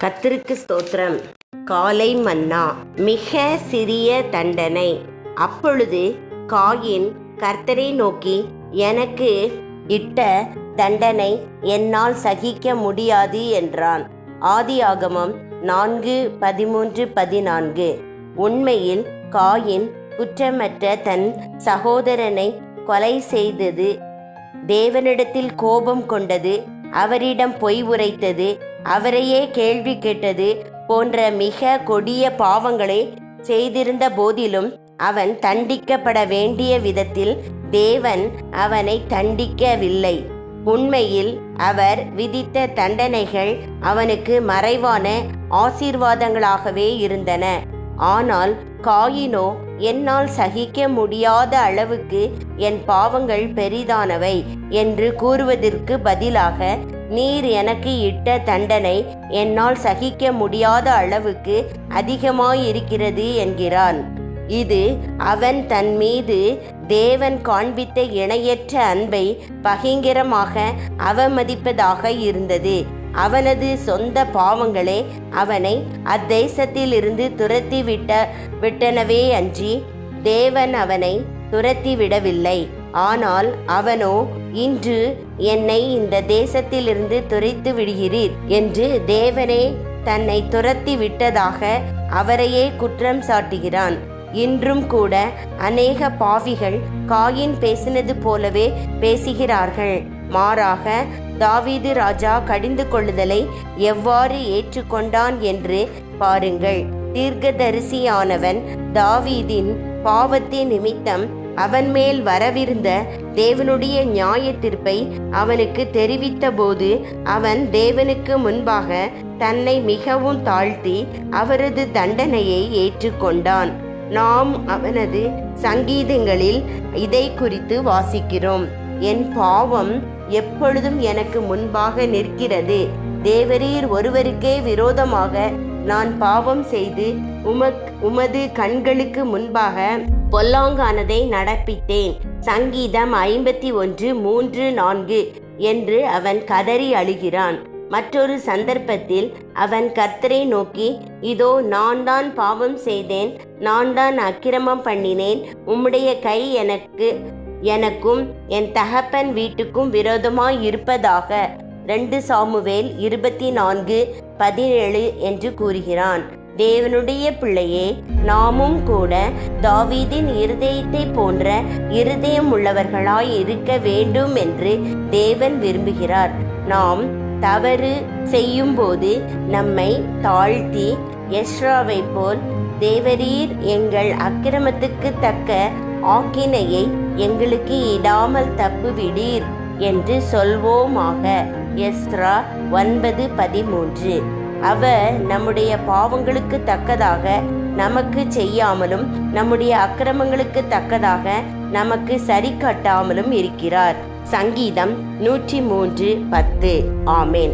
கத்திருக்கு ஸ்தோத்திரம். காலை மன்னா. மிக சிறிய தண்டனை. அப்பொழுது காயின் கர்த்தரை நோக்கி எனக்கு இட்ட தண்டனை என்னால் சகிக்க முடியாது என்றான். ஆதியாகமம் நான்கு பதிமூன்று பதினான்கு. உண்மையில் காயின் குற்றமற்ற தன் சகோதரனை கொலை செய்தது. தேவனிடத்தில் கோபம் கொண்டது. அவரிடம் பொய் உரைத்தது. அவரையே கேள்வி கேட்டது போன்ற மிக கொடிய பாவங்களை செய்திருந்த போதிலும் அவன் தண்டிக்கப்பட வேண்டிய விதத்தில் தேவன் அவனை தண்டிக்கவில்லை. உண்மையில் அவர் விதித்த தண்டனைகள் அவனுக்கு மறைவான ஆசீர்வாதங்களாகவே இருந்தன. ஆனால் காயினோ என்னால் சகிக்க முடியாத அளவுக்கு என் பாவங்கள் பெரிதானவை என்று கூறுவதற்கு பதிலாக நீர் எனக்கு இட்ட தண்டனை என்னால் சகிக்க முடியாத அளவுக்கு அதிகமாயிருக்கிறது என்கிறான். இது அவன் தன் மீது தேவன் காண்பித்த இணையற்ற அன்பை பகிங்கரமாக அவமதிப்பதாக இருந்தது. அவனது சொந்த பாவங்களே அவனை அத்தேசத்திலிருந்து துரத்தி விட்ட விட்டனவே அன்றி தேவன் அவனை துரத்தி விடவில்லை ஆனால் அவனோ இன்று என்னை இந்த தேசத்திலிருந்து துரைத்து விடுகிறீர் என்று தேவனே தன்னை துரத்தி விட்டதாக அவரையே குற்றம் சாட்டுகிறான். இன்றும் கூட அநேக பாவிகள் காயின் பேசினது போலவே பேசுகிறார்கள். மாறாக தாவீது ராஜா கடிந்து கொள்ளுதலை எவ்வாறு ஏற்றுக்கொண்டான் என்று பாருங்கள். தீர்க்கதரிசியானவன் தாவீதின் பாவத்தின் நிமித்தம் அவன் மேல் வரவிருந்த தேவனுடைய நியாய தீர்ப்பை அவனுக்கு தெரிவித்தபோது அவன் தேவனுக்கு முன்பாக தன்னை மிகவும் தாழ்த்தி அவரது தண்டனையை ஏற்றுக்கொண்டான். நாம் அவனது சங்கீதங்களில் இதை குறித்து வாசிக்கிறோம். என் பாவம் எப்பொழுதும் எனக்கு முன்பாக நிற்கிறது. தேவரீர் ஒருவருக்கே விரோதமாக நான் பாவம் செய்து உமக் உமது கண்களுக்கு முன்பாக பொல்லாங்கானதை நடப்பித்தேன். சங்கீதம் ஐம்பத்தி ஒன்று மூன்று நான்கு என்று அவன் கதறி அழுகிறான். மற்றொரு சந்தர்ப்பத்தில் அவன் கர்த்தரை நோக்கி இதோ நான் தான் பாவம் செய்தேன். நான் தான் அக்கிரமம் பண்ணினேன். உம்முடைய கை எனக்கு எனக்கும் என் தகப்பன் வீட்டுக்கும் விரோதமாய் இருப்பதாக. ரெண்டு சாமுவேல் இருபத்தி நான்கு பதினேழு என்று கூறுகிறான். தேவனுடைய பிள்ளையே நாமும் கூட தாவீதின் இருதயத்தை போன்ற இருதயம் உள்ளவர்களாய் இருக்க வேண்டும் என்று தேவன் விரும்புகிறார். நாம் தவறு செய்யும்போது நம்மை தாழ்த்தி எஸ்ராவை போல் தேவரீர் எங்கள் அக்கிரமத்துக்கு தக்க ஆக்கினையை எங்களுக்கு இடாமல் தப்புவிடீர் என்று சொல்வோமாக. எஸ்ரா ஒன்பது பதிமூன்று. அவர் நம்முடைய பாவங்களுக்கு தக்கதாக நமக்கு செய்யாமலும் நம்முடைய அக்கிரமங்களுக்கு தக்கதாக நமக்கு சரி கட்டாமலும் இருக்கிறார். சங்கீதம் நூற்றி மூன்று பத்து. ஆமேன்.